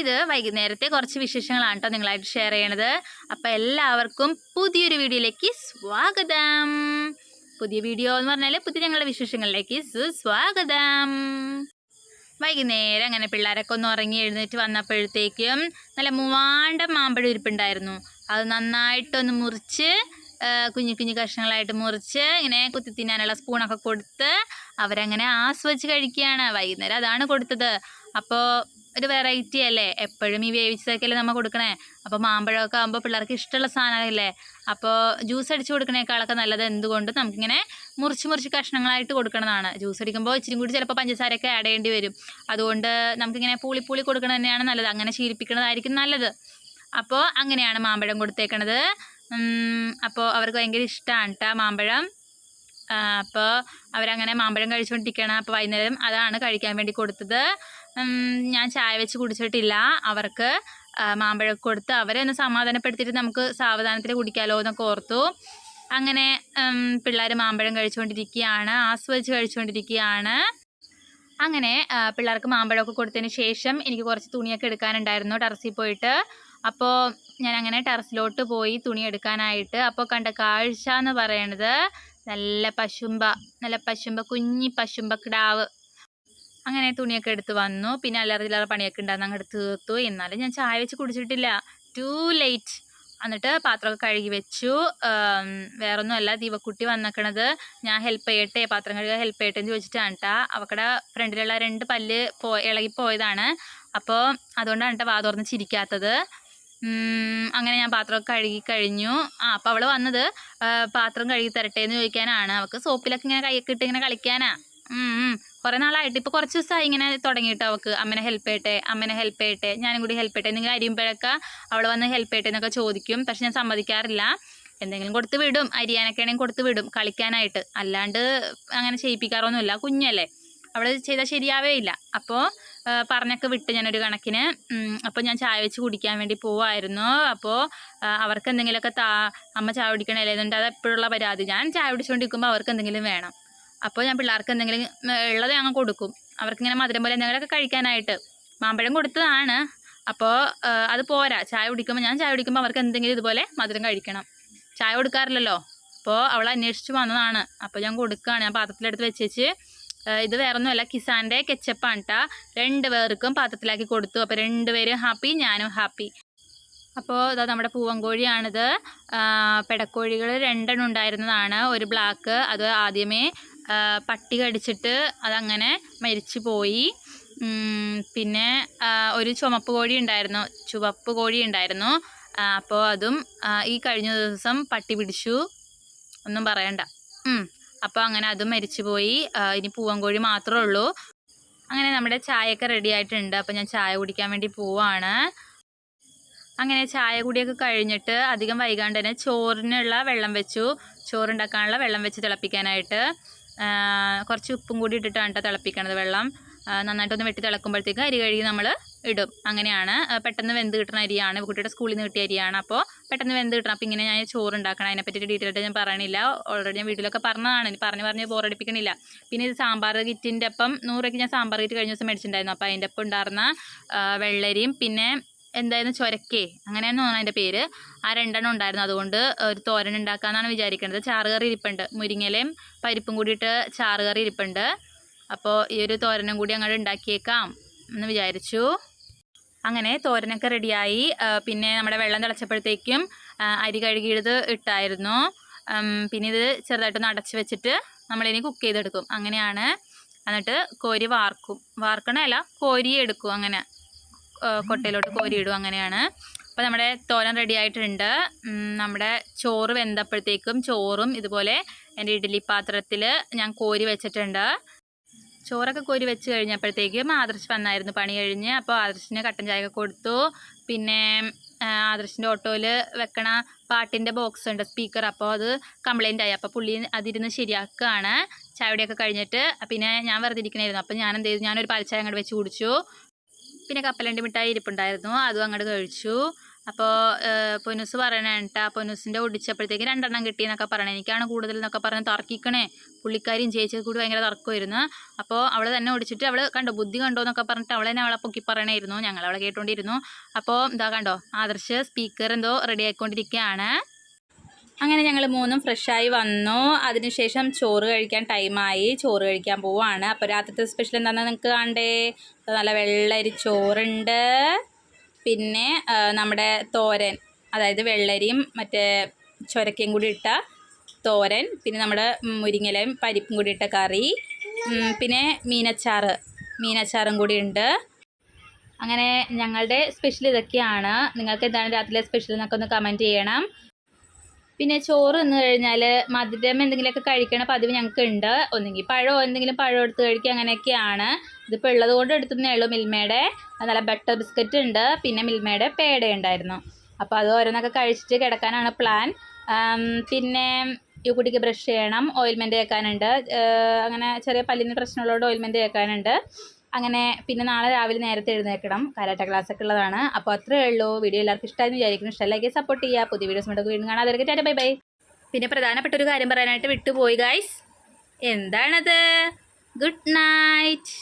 ഇത് വൈകുന്നേരത്തെ കുറച്ച് വിശേഷങ്ങളാണ് കേട്ടോ നിങ്ങളായിട്ട് ഷെയർ ചെയ്യണത്. അപ്പോൾ എല്ലാവർക്കും പുതിയൊരു വീഡിയോയിലേക്ക് സ്വാഗതം. പുതിയ വീഡിയോ എന്ന് പറഞ്ഞാൽ പുതിയ ഞങ്ങളുടെ വിശേഷങ്ങളിലേക്ക് സുസ്വാഗതം വൈകുന്നേരം അങ്ങനെ പിള്ളേരൊക്കെ ഒന്ന് ഉറങ്ങി എഴുന്നേറ്റ് വന്നപ്പോഴത്തേക്കും നല്ല മൂവാണ്ട മാമ്പഴം ഇരിപ്പുണ്ടായിരുന്നു. അത് നന്നായിട്ടൊന്ന് മുറിച്ച് കുഞ്ഞു കുഞ്ഞു കഷ്ണങ്ങളായിട്ട് മുറിച്ച് ഇങ്ങനെ കുത്തി തിന്നാനുള്ള സ്പൂണൊക്കെ കൊടുത്ത് അവരങ്ങനെ ആസ്വദിച്ച് കഴിക്കുകയാണ്. വൈകുന്നേരം അതാണ് കൊടുത്തത്. അപ്പോൾ ഒരു വെറൈറ്റി അല്ലേ? എപ്പോഴും ഈ വേവിച്ചതൊക്കെയല്ലേ നമ്മൾ കൊടുക്കണേ? അപ്പോൾ മാമ്പഴമൊക്കെ ആകുമ്പോൾ പിള്ളേർക്ക് ഇഷ്ടമുള്ള സാധനമല്ലേ അപ്പോൾ ജ്യൂസ് അടിച്ച് കൊടുക്കണേക്കാളൊക്കെ നല്ലത് എന്തുകൊണ്ട് നമുക്കിങ്ങനെ മുറിച്ച് മുറിച്ച് കഷ്ണങ്ങളായിട്ട് കൊടുക്കണതാണ്. ജ്യൂസ് അടിക്കുമ്പോൾ ഇച്ചിരി കൂടി ചിലപ്പോൾ പഞ്ചസാരയൊക്കെ ആഡ് ചെയ്യേണ്ടി വരും. അതുകൊണ്ട് നമുക്കിങ്ങനെ പൂളി പൂളി കൊടുക്കണത് തന്നെയാണ് നല്ലത്. അങ്ങനെ ശീലിപ്പിക്കുന്നതായിരിക്കും നല്ലത്. അപ്പോൾ അങ്ങനെയാണ് മാമ്പഴം കൊടുത്തേക്കണത്. അപ്പോൾ അവർക്ക് ഭയങ്കര ഇഷ്ടമാണ് കേട്ടോ മാമ്പഴം. അപ്പോൾ അവരങ്ങനെ മാമ്പഴം കഴിച്ചുകൊണ്ടിരിക്കണം അപ്പോൾ വൈകുന്നേരം അതാണ് കഴിക്കാൻ വേണ്ടി കൊടുത്തത്. ഞാൻ ചായ വെച്ച് കുടിച്ചിട്ടില്ല. അവർക്ക് മാമ്പഴം കൊടുത്ത് അവരെ ഒന്ന് സമാധാനപ്പെടുത്തിയിട്ട് നമുക്ക് സാവധാനത്തിൽ കുടിക്കാമല്ലോ എന്നൊക്കെ ഓർത്തു. അങ്ങനെ പിള്ളേർ മാമ്പഴം കഴിച്ചുകൊണ്ടിരിക്കുകയാണ് ആസ്വദിച്ച് കഴിച്ചുകൊണ്ടിരിക്കുകയാണ് അങ്ങനെ പിള്ളേർക്ക് മാമ്പഴമൊക്കെ കൊടുത്തതിന് ശേഷം എനിക്ക് കുറച്ച് തുണിയൊക്കെ എടുക്കാനുണ്ടായിരുന്നു ടെറസിൽ പോയിട്ട്. അപ്പോൾ ഞാൻ അങ്ങനെ ടെറസിലോട്ട് പോയി തുണി എടുക്കാനായിട്ട്. അപ്പോൾ കണ്ട കാഴ്ച എന്ന് പറയണത് നല്ല പശുമ്പ നല്ല പശുമ്പ കുഞ്ഞി പശുമ്പ കിടാവ്. അങ്ങനെ തുണിയൊക്കെ എടുത്ത് വന്നു. പിന്നെ അല്ലറ പണിയൊക്കെ ഉണ്ടായിരുന്നു. അങ്ങോട്ട് തീർത്തു. എന്നാലും ഞാൻ ചായ വെച്ച് കുടിച്ചിട്ടില്ല. ടു ലേറ്റ് എന്നിട്ട് പാത്രമൊക്കെ കഴുകി വെച്ചു. വേറൊന്നുമല്ല. ദീപക്കുട്ടി വന്നേക്കണത്. ഞാൻ ഹെൽപ്പ് ചെയ്യട്ടെ പാത്രം കഴുകാൻ ഹെൽപ്പ് ചെയ്യട്ടെ എന്ന് ചോദിച്ചിട്ടാണ് കേട്ടോ അവക്കടെ ഫ്രണ്ടിലുള്ള രണ്ട് പല്ല് പോ ഇളകിപ്പോയതാണ്. അപ്പോൾ അതുകൊണ്ടാണ് കേട്ടോ വാ തുറന്ന് ചിരിക്കാത്തത്. അങ്ങനെ ഞാൻ പാത്രമൊക്കെ കഴുകി കഴിഞ്ഞു. ആ അപ്പോൾ അവൾ വന്നത് പാത്രം കഴുകി തരട്ടെ എന്ന് ചോദിക്കാനാണ്. അവൾക്ക് സോപ്പിലൊക്കെ ഇങ്ങനെ കൈയൊക്കെ ഇട്ട് ഇങ്ങനെ കളിക്കാനാ. കുറേ നാളായിട്ട്. ഇപ്പോൾ കുറച്ച് ദിവസമായി ഇങ്ങനെ തുടങ്ങിയിട്ട് അവൾക്ക് അമ്മനെ ഹെൽപ്പ് ചെയ്യട്ടെ അമ്മനെ ഹെൽപ്പ് ചെയ്യട്ടെ ഞാനും കൂടി ഹെൽപ്പ് ചെയ്യട്ടെ. എന്തെങ്കിലും അരിയുമ്പോഴൊക്കെ അവൾ വന്ന് ഹെൽപ്പ് ചെയ്യട്ടെ എന്നൊക്കെ ചോദിക്കും. പക്ഷെ ഞാൻ സമ്മതിക്കാറില്ല. എന്തെങ്കിലും കൊടുത്ത് വിടും. അരിയാനൊക്കെ ആണെങ്കിൽ കൊടുത്ത് വിടും കളിക്കാനായിട്ട്. അല്ലാണ്ട് അങ്ങനെ ചെയ്യിപ്പിക്കാറൊന്നുമില്ല. കുഞ്ഞല്ലേ. അവൾ ചെയ്താൽ ശരിയാവേ ഇല്ല അപ്പോൾ പറഞ്ഞൊക്കെ വിട്ട് ഞാനൊരു കണക്കിന്. അപ്പോൾ ഞാൻ ചായ വെച്ച് കുടിക്കാൻ വേണ്ടി പോവായിരുന്നു. അപ്പോൾ അവർക്ക് എന്തെങ്കിലുമൊക്കെ താ അമ്മ ചായ കുടിക്കണല്ലേ എന്നുണ്ട് അത് എപ്പോഴുള്ള പരാതി. ഞാൻ ചായ കുടിച്ചുകൊണ്ടിരിക്കുമ്പോൾ അവർക്ക് എന്തെങ്കിലും വേണം. അപ്പോൾ ഞാൻ പിള്ളേർക്ക് എന്തെങ്കിലും ഉള്ളത് ഞങ്ങൾ കൊടുക്കും. അവർക്കിങ്ങനെ മധുരം പോലെ എന്തെങ്കിലുമൊക്കെ കഴിക്കാനായിട്ട്. മാമ്പഴം കൊടുത്തതാണ്. അപ്പോൾ അത് പോരാ. ചായ കുടിക്കുമ്പോൾ ഞാൻ ചായ കുടിക്കുമ്പോൾ അവർക്ക് എന്തെങ്കിലും ഇതുപോലെ മധുരം കഴിക്കണം. ചായ കൊടുക്കാറില്ലല്ലോ. അപ്പോൾ അവൾ അന്വേഷിച്ച് വന്നതാണ്. അപ്പോൾ ഞാൻ കൊടുക്കുകയാണ് ഞാൻ പാത്രത്തിലെടുത്ത് വെച്ചേച്ച് ഇത് വേറൊന്നുമല്ല കിസാന്റെ കെച്ചപ്പാണ് കേട്ടോ രണ്ട് പേർക്കും പാത്രത്തിലാക്കി കൊടുത്തു. അപ്പോൾ രണ്ടുപേരും ഹാപ്പി ഞാനും ഹാപ്പി. അപ്പോൾ ഇതാ നമ്മുടെ പൂവൻകോഴിയാണിത്. പെടക്കോഴികൾ രണ്ടെണ്ണം ഉണ്ടായിരുന്നതാണ്. ഒരു ബ്ലാക്ക് അത് ആദ്യമേ പട്ടി കടിച്ചിട്ട് അതങ്ങനെ മരിച്ചു പോയി. പിന്നെ ഒരു ചുമപ്പ് കോഴി ഉണ്ടായിരുന്നു. ചുവപ്പ് കോഴി ഉണ്ടായിരുന്നു. അപ്പോൾ അതും ഈ കഴിഞ്ഞ ദിവസം പട്ടി പിടിച്ചു. ഒന്നും പറയണ്ട. അപ്പോൾ അങ്ങനെ അതും മരിച്ചു പോയി. ആ, ഇനി പൂവൻകോഴി മാത്രമേ ഉള്ളൂ. അങ്ങനെ നമ്മുടെ ചായയൊക്കെ റെഡി ആയിട്ടുണ്ട്. അപ്പോൾ ഞാൻ ചായ കുടിക്കാൻ വേണ്ടി പോവാണ്. അങ്ങനെ ചായ കുടിയൊക്കെ കഴിഞ്ഞിട്ട് അധികം വൈകാണ്ട് തന്നെ ചോറിനുള്ള വെള്ളം വെച്ചു. ചോറുണ്ടാക്കാനുള്ള വെള്ളം വെച്ച് തിളപ്പിക്കാനായിട്ട്. കുറച്ച് ഉപ്പും കൂടി ഇട്ടിട്ടാണ് കേട്ടോ തിളപ്പിക്കണത് വെള്ളം. നന്നായിട്ടൊന്ന് വെട്ടി തിളക്കുമ്പോഴത്തേക്ക് അരി കഴുകി നമ്മൾ ഇടും. അങ്ങനെയാണ് പെട്ടെന്ന് വെന്ത് കിട്ടുന്ന അരിയാണ്. കുട്ടിയുടെ സ്കൂളിൽ നിന്ന് കിട്ടിയ അരിയാണ്. അപ്പോൾ പെട്ടെന്ന് വെന്ത് കിട്ടണം. അപ്പോൾ ഇങ്ങനെ ഞാൻ ചോറ് ഉണ്ടാക്കണം അതിനെപ്പറ്റി ഡീറ്റെയിൽ ആയിട്ട് ഞാൻ പറയണില്ല. ഓൾറെഡി ഞാൻ വീട്ടിലൊക്കെ പറഞ്ഞതാണ്. പറഞ്ഞ് പറഞ്ഞ് ബോറടിപ്പിക്കണില്ല. പിന്നെ ഇത് സാമ്പാർ കിറ്റിന്റെ അപ്പം നൂറ് രൂപയ്ക്ക് ഞാൻ സാമ്പാർ കിറ്റ് കഴിഞ്ഞ ദിവസം മേടിച്ചിട്ടുണ്ടായിരുന്നു. അപ്പോൾ അതിന്റെ ഒപ്പം ഉണ്ടായിരുന്ന വെള്ളരിയും പിന്നെ എന്തായിരുന്നു ചൊരക്കേ? അങ്ങനെയാണെന്ന് തോന്നുന്നു അതിന്റെ പേര്. ആ രണ്ടെണ്ണം ഉണ്ടായിരുന്നു. അതുകൊണ്ട് ഒരു തോരൻ ഉണ്ടാക്കാമെന്നാണ് വിചാരിക്കേണ്ടത് ചാറുകറി ഇരിപ്പുണ്ട്. മുരിങ്ങലയും പരിപ്പും കൂടിയിട്ട് ചാറുകറി ഇരിപ്പുണ്ട്. അപ്പോൾ ഈ ഒരു തോരനും കൂടി അങ്ങോട്ട് ഉണ്ടാക്കിയേക്കാം എന്ന് വിചാരിച്ചു. അങ്ങനെ തോരനൊക്കെ റെഡിയായി. പിന്നെ നമ്മുടെ വെള്ളം തിളച്ചപ്പോഴത്തേക്കും അരി കഴുകിയത് ഇട്ടായിരുന്നു. പിന്നെ ഇത് ചെറുതായിട്ടൊന്ന് അടച്ചു വെച്ചിട്ട് നമ്മളിനി കുക്ക് ചെയ്തെടുക്കും. അങ്ങനെയാണ്. എന്നിട്ട് കോരി വാർക്കും. വാർക്കണമല്ല കോരി എടുക്കും അങ്ങനെ. കൊട്ടയിലോട്ട് കോരി ഇടും അങ്ങനെയാണ്. അപ്പോൾ നമ്മുടെ തോരൻ റെഡി ആയിട്ടുണ്ട്. നമ്മുടെ ചോറ് വെന്തപ്പോഴത്തേക്കും ചോറും ഇതുപോലെ എന്റെ ഇഡ്ഡലി പാത്രത്തിൽ ഞാൻ കോരി വെച്ചിട്ടുണ്ട്. ചോറൊക്കെ കോരി വെച്ച് കഴിഞ്ഞപ്പോഴത്തേക്കും ആദർശ് വന്നായിരുന്നു പണി കഴിഞ്ഞ്. അപ്പോൾ ആദർശിന് കട്ടൻ ചായ കൊടുത്തു. പിന്നെ ആദർശിന്റെ ഓട്ടോയിൽ വെക്കണ പാട്ടിന്റെ ബോക്സ് ഉണ്ട് സ്പീക്കർ. അപ്പോൾ അത് കംപ്ലൈന്റ് ആയി. അപ്പോൾ പുള്ളി അതിരുന്ന് ശരിയാക്കുകയാണ്. ചായയുടെയൊക്കെ കഴിഞ്ഞിട്ട് പിന്നെ ഞാൻ വെറുതെ ഇരിക്കണമായിരുന്നു അപ്പോൾ ഞാൻ എന്ത് ചെയ്തു? ഞാനൊരു പാൽച്ചായ അങ്ങോട്ട് വെച്ച് കുടിച്ചു. പിന്നെ കപ്പലണ്ടി മിഠായി ഇരിപ്പുണ്ടായിരുന്നു. അതും അങ്ങോട്ട് കഴിച്ചു. അപ്പോൾ പൊനുസ് പറയണ കേട്ടാ പൊനുസിന്റെ ഒടിച്ചപ്പോഴത്തേക്ക് രണ്ടെണ്ണം കിട്ടിയെന്നൊക്കെ പറയണേ. എനിക്കാണ് കൂടുതൽ എന്നൊക്കെ പറഞ്ഞ് തർക്കിക്കണേ. പുള്ളിക്കാരിയും ചേച്ചിയും കൂടി ഭയങ്കര തർക്കമായിരുന്നു. അപ്പോൾ അവൾ തന്നെ ഒടിച്ചിട്ട് അവൾ കണ്ടോ ബുദ്ധി കണ്ടോ എന്നൊക്കെ പറഞ്ഞിട്ട് അവൾ അവളെ പൊക്കി പറയണായിരുന്നു. ഞങ്ങൾ അവളെ കേട്ടോണ്ടിരുന്നു. അപ്പോൾ ഇതാ കണ്ടോ ആദർശ് സ്പീക്കർ എന്തോ റെഡി ആയിക്കൊണ്ടിരിക്കുകയാണ് അങ്ങനെ ഞങ്ങൾ മൂന്നും ഫ്രഷായി വന്നു. അതിനുശേഷം ചോറ് കഴിക്കാൻ ടൈമായി ചോറ് കഴിക്കാൻ പോവാണ്. അപ്പോൾ രാത്രിത്തെ സ്പെഷ്യൽ എന്താണെന്ന് നിങ്ങൾക്ക് കാണണ്ടേ? നല്ല വെള്ളരി ചോറുണ്ട്. പിന്നെ നമ്മുടെ തോരൻ അതായത് വെള്ളരിയും മറ്റേ ചൊരക്കയും കൂടി ഇട്ട തോരൻ പിന്നെ നമ്മുടെ മുരിങ്ങലയും പരിപ്പും കൂടി ഇട്ട കറി പിന്നെ മീനച്ചാറ് മീനച്ചാറും കൂടി ഉണ്ട്. അങ്ങനെ ഞങ്ങളുടെ സ്പെഷ്യൽ ഇതൊക്കെയാണ്. നിങ്ങൾക്ക് എന്താണ് രാത്രിയിലെ സ്പെഷ്യൽ എന്നൊക്കെ ഒന്ന് കമന്റ് ചെയ്യണം. പിന്നെ ചോറ് തിന്നു കഴിഞ്ഞാൽ മധുരം എന്തെങ്കിലുമൊക്കെ കഴിക്കണ പതിവ് ഞങ്ങൾക്ക് ഉണ്ട് ഒന്നെങ്കിൽ പഴമോ എന്തെങ്കിലും പഴം എടുത്ത് കഴിക്കുക അങ്ങനെയൊക്കെയാണ്. ഇതിപ്പോൾ ഉള്ളത് കൊണ്ട് എടുത്തുന്നേ ഉള്ളൂ മിൽമയുടെ. നല്ല ബട്ടർ ബിസ്ക്കറ്റ് ഉണ്ട്. പിന്നെ മിൽമയുടെ പേട ഉണ്ടായിരുന്നു. അപ്പോൾ അത് ഓരോന്നൊക്കെ കഴിച്ചിട്ട് കിടക്കാനാണ് പ്ലാൻ. പിന്നെ ഈ കുട്ടിക്ക് ബ്രഷ് ചെയ്യണം. ഓയിൽമെന്റ് തേക്കാനുണ്ട്. അങ്ങനെ ചെറിയ പല്ലിന് പ്രശ്നമുള്ളതുകൊണ്ട് ഓയിൽമെന്റ് തേക്കാനുണ്ട്. അങ്ങനെ പിന്നെ നാളെ രാവിലെ നേരത്തെ എഴുന്നേൽക്കണം. കരാട്ട ക്ലാസ് ഒക്കെ ഉള്ളതാണ് അപ്പോൾ അത്രേ ഉള്ളൂ. വീഡിയോ എല്ലാവർക്കും ഇഷ്ടമായെന്ന് വിചാരിക്കുന്നു. ഇഷ്ടമല്ലെങ്കിൽ സപ്പോർട്ട് ചെയ്യുക. പുതിയ വീഡിയോസ് മുടക്ക് വീണ്ടും കാണാം. അതൊക്കെ ചേട്ടാ ബൈ ബൈ പിന്നെ പ്രധാനപ്പെട്ട ഒരു കാര്യം പറയാനായിട്ട് വിട്ടുപോയി ഗായ്സ് എന്താണത്? Good night